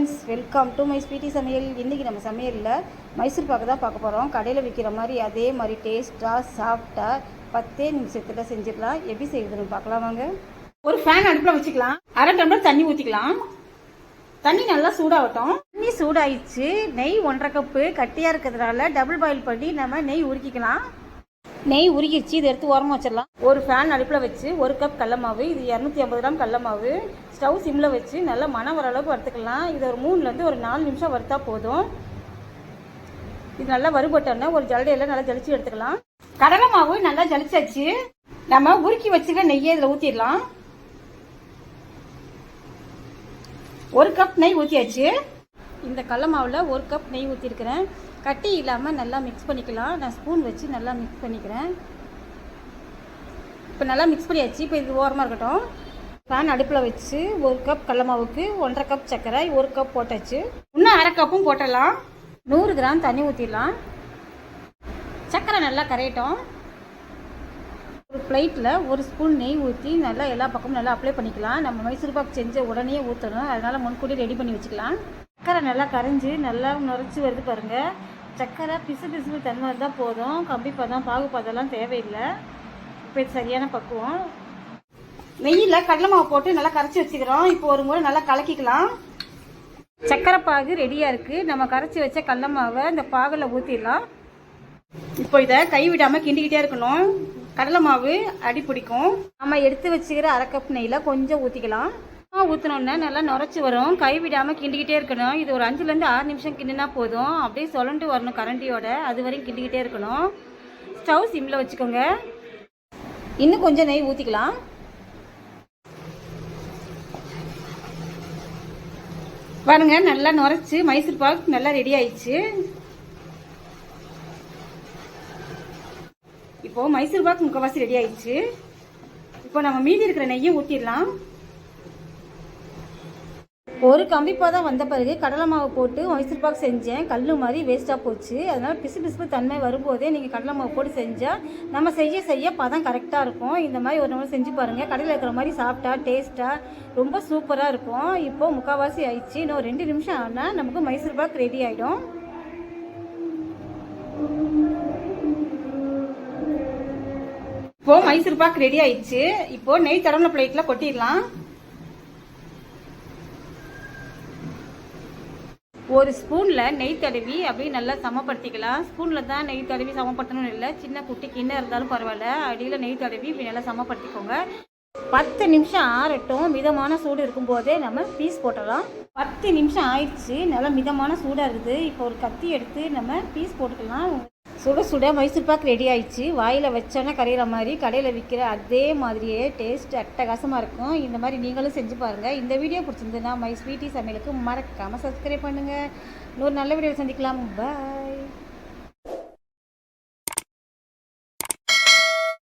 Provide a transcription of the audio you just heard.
Friends welcome to my sweetie சமையல். இன்றைக்கி நம்ம சமையலில் மைசூர் பாக்கு தான் பார்க்க போகிறோம் கடையில் விற்கிற மாதிரி அதே மாதிரி டேஸ்ட்டாக சாஃப்டாக பத்தே நிமிஷத்தில் செஞ்சிடலாம். எப்படி செய்யுதுன்னு பார்க்கலாம் வாங்க. ஒரு ஃபேன் அடுப்பில் வச்சுக்கலாம். அரை டம்ளர் தண்ணி ஊற்றிக்கலாம் தண்ணி நல்லா சூடாகட்டும். தண்ணி சூடாயிடுச்சு. நெய் ஒன்றரை கப்பு. கட்டியாக இருக்கிறதுனால டபுள் பாயில் பண்ணி நம்ம நெய் உருக்கிக்கலாம். நெய் உருகிருச்சு இதை எடுத்து ஓரமாக வச்சிடலாம். ஒரு ஃபேன் அடுப்பில் வச்சு ஒரு கப் கடல மாவு இது இரநூத்தி ஐம்பது கிராம் கடல மாவு ஸ்டவ் சிம்மில் வச்சு நல்லா மனம் வர அளவுக்கு வறுத்துக்கலாம். இது ஒரு மூணுலேருந்து ஒரு நாலு நிமிஷம் வறுத்தா போதும். இது நல்லா வறுபட்டோன்னா ஒரு ஜல்லடையில் நல்லா ஜலிச்சு எடுத்துக்கலாம். கடலை மாவு நல்லா ஜலிச்சாச்சு. நம்ம உருக்கி வச்சுக்க நெய்யை இதில் ஊற்றிடலாம் ஒரு கப் நெய் ஊற்றியாச்சு இந்த கடல மாவில் ஒரு கப் நெய் ஊற்றிருக்கிறேன் கட்டி இல்லாமல் நல்லா மிக்ஸ் பண்ணிக்கலாம். நான் ஸ்பூன் வச்சு நல்லா மிக்ஸ் பண்ணிக்கிறேன். இப்போ நல்லா மிக்ஸ் பண்ணியாச்சு. இப்போ இது ஓரமாக இருக்கட்டும். பேன் அடுப்பில் வச்சு ஒரு கப் கடல மாவுக்கு ஒன்றரை கப் சர்க்கரை ஒரு கப் போட்டாச்சு. இன்னும் அரை கப்பும் போட்டலாம் நூறு கிராம் தண்ணி ஊற்றிடலாம் சர்க்கரை நல்லா கரையட்டும். ஒரு பிளேட்டில் ஒரு ஸ்பூன் நெய் ஊற்றி நல்லா எல்லா பக்கமும் நல்லா அப்ளை பண்ணிக்கலாம். நம்ம மைசூர் பாக் செஞ்ச உடனே ஊற்றணும் அதனால் முன்கூட்டி ரெடி பண்ணி வச்சுக்கலாம். சக்கரை நல்லா கரைஞ்சி நல்லா நுரைச்சி வருது பாருங்கள் சக்கரை பிசு பிசு தன்மை இருந்தால் போதும். கம்பி பதம் பாகு பதம்லாம் தேவையில்லை. இப்போ இது சரியான பக்குவம். நெய்யில் கடலை மாவு போட்டு நல்லா கரைச்சி வச்சுக்கிறோம். இப்போ ஒரு முறை நல்லா கலக்கிக்கலாம். சக்கரை பாகு ரெடியாக இருக்குது நம்ம கரைச்சி வச்ச கடல மாவை இந்த பாகில் ஊற்றிடலாம் இப்போ இதை கை விடாமல் கிண்டிக்கிட்டே இருக்கணும். கடலை மாவு அடி பிடிக்கும். நம்ம எடுத்து வச்சுக்கிற அரை கப் நெய்யில் கொஞ்சம் ஊற்றிக்கலாம் ஊற்றினோன்னே நல்லா நுரைச்சி வரும். கை விடாமல் கிண்டிக்கிட்டே இருக்கணும். இது ஒரு அஞ்சுலேருந்து ஆறு நிமிஷம் கிண்டினா போதும். அப்படியே சொலண்டு வரணும் கரண்டியோட. அது வரையும் கிண்டிக்கிட்டே இருக்கணும். ஸ்டவ் சிம்மில் வச்சுக்கோங்க. இன்னும் கொஞ்சம் நெய் ஊற்றிக்கலாம் பாருங்க நல்லா நுரைச்சி. மைசூர் பாக் நல்லா ரெடி ஆயிடுச்சு. இப்போ மைசூர் பாக் முக்கவாசி ரெடி ஆயிடுச்சு. இப்போ நம்ம மீதி இருக்கிற நெய்யை ஊற்றிடலாம் ஒரு கம்பிப்பாக தான் வந்த பிறகு கடலை மாவு போட்டு மைசூர் பாக் செஞ்சேன். கல் மாதிரி வேஸ்ட்டாக போச்சு. அதனால் பிசு பிசுப்பு தன்மை வரும்போதே நீங்கள் கடலை மாவு போட்டு செஞ்சால் நம்ம செய்ய செய்ய பதம் கரெக்டாக இருக்கும். இந்த மாதிரி ஒரு நாள் செஞ்சு பாருங்கள் கடையில் இருக்கிற மாதிரி சாப்பிட்டா டேஸ்ட்டாக ரொம்ப சூப்பராக இருக்கும். இப்போது முக்கால்வாசி ஆயிடுச்சு. இன்னும் ரெண்டு நிமிஷம் ஆனால் நமக்கு மைசூர் பாக் ரெடி ஆகிடும் இப்போ மைசூர் பாக் ரெடி ஆயிடுச்சு. இப்போ நெய் தடவின பிளேட்ல கொட்டிடலாம். ஒரு ஸ்பூனில் நெய் தடவி அப்படியே நல்லா சமப்படுத்திக்கலாம். ஸ்பூனில் தான் நெய் தடவி சமப்படுத்தணும்னு இல்லை. சின்ன குட்டி கிண்ணம் இருந்தாலும் பரவாயில்ல. அடியில் நெய் தடவி இப்படி நல்லா சமப்படுத்திக்கோங்க. பத்து நிமிஷம் ஆறட்டும். மிதமான சூடு இருக்கும்போதே நம்ம பீஸ் போட்டுடலாம். பத்து நிமிஷம் ஆயிடுச்சு. நல்லா மிதமான சூடாக இருக்குது. இப்போ ஒரு கத்தி எடுத்து நம்ம பீஸ் போட்டுக்கலாம். சுட சுட மைசூர் பாக் ரெடி ஆயிடுச்சு. வாயில் வச்சோன்னா கரையிற மாதிரி கடையில் விற்கிற அதே மாதிரியே டேஸ்ட் அட்டகாசமாக இருக்கும். இந்த மாதிரி நீங்களும் செஞ்சு பாருங்கள் இந்த வீடியோ பிடிச்சிருந்ததுன்னா மை ஸ்வீட்டி சமையலுக்கு மறக்காமல் சப்ஸ்கிரைப் பண்ணுங்கள் இன்னொரு நல்ல வீடியோ சந்திக்கலாம். பாய்